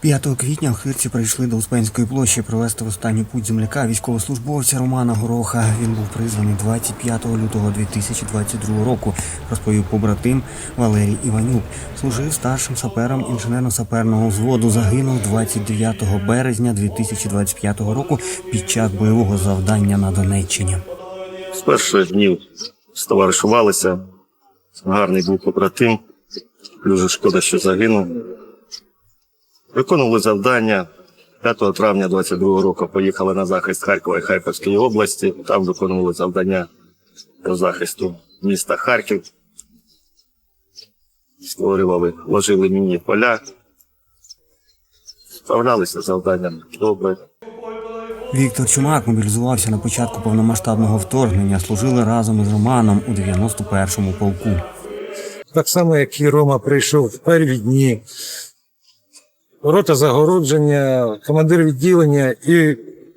5 квітня охирці прийшли до Успенської площі провести в останню путь земляка військовослужбовця Романа Гороха. Він був призваний 25 лютого 2022 року, розповів побратим Валерій Іванюк. Служив старшим сапером інженерно-саперного взводу. Загинув 29 березня 2025 року під час бойового завдання на Донеччині. З перших днів стоваришувалися. Гарний був побратим. Дуже шкода, що загинув. Виконували завдання. 5 травня 22 року поїхали на захист Харкова і Харківської області. Там виконували завдання по захисту міста Харків. Створювали, ложили мінні поля. Справлялися з завданням добре. Віктор Чумак мобілізувався на початку повномасштабного вторгнення. Служили разом із Романом у 91-му полку. Так само, як і Рома прийшов в перві дні. Рота загородження, командир відділення і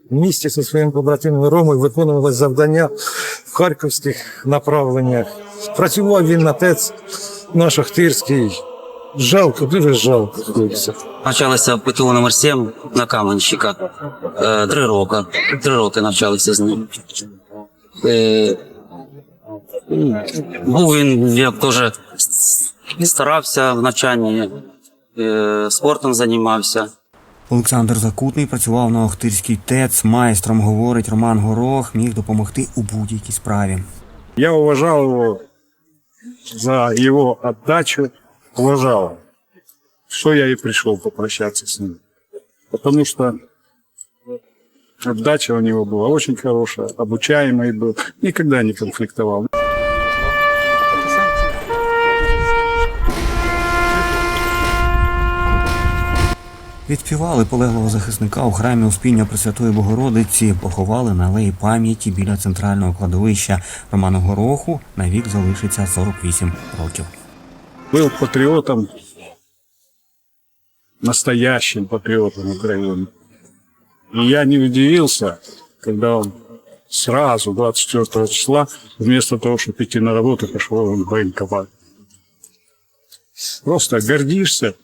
в місті зі своїм побратимом Ромою виконували завдання в харківських направленнях. Працював він на ТЕЦ наш Охтирський. Жалко, дуже жалко. Навчалися ПТУ номер 7 на Каменщика. Е, Три роки. Три роки навчалися з ним. Е, Був він як теж старався в навчанні, спортом займався. Олександр Закутний працював на Охтирській ТЕЦ. Майстром говорить Роман Горох міг допомогти у будь-якій справі. Я уважал его за его отдачу, уважал, что я и пришел попрощаться с ним. Потому что отдача у него была очень хорошая, обучаемый был, никогда не конфликтовал. Відспівали полеглого захисника у храмі Успіння Пресвятої Богородиці, поховали на алеї пам'яті біля центрального кладовища. Роману Гороху навік залишиться 48 років. Был патриотом, настоящим патриотом Украины. И я не удивился, когда он сразу, 24 числа, вместо того, чтобы идти на работу, пошел в военкомат. Просто гордишься,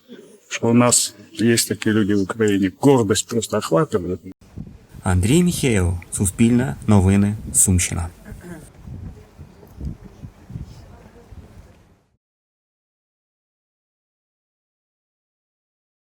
что у нас есть такі люди в Україні. Гордость просто охватывает. Андрій Міхеєв, Суспільне, Новини, Сумщина.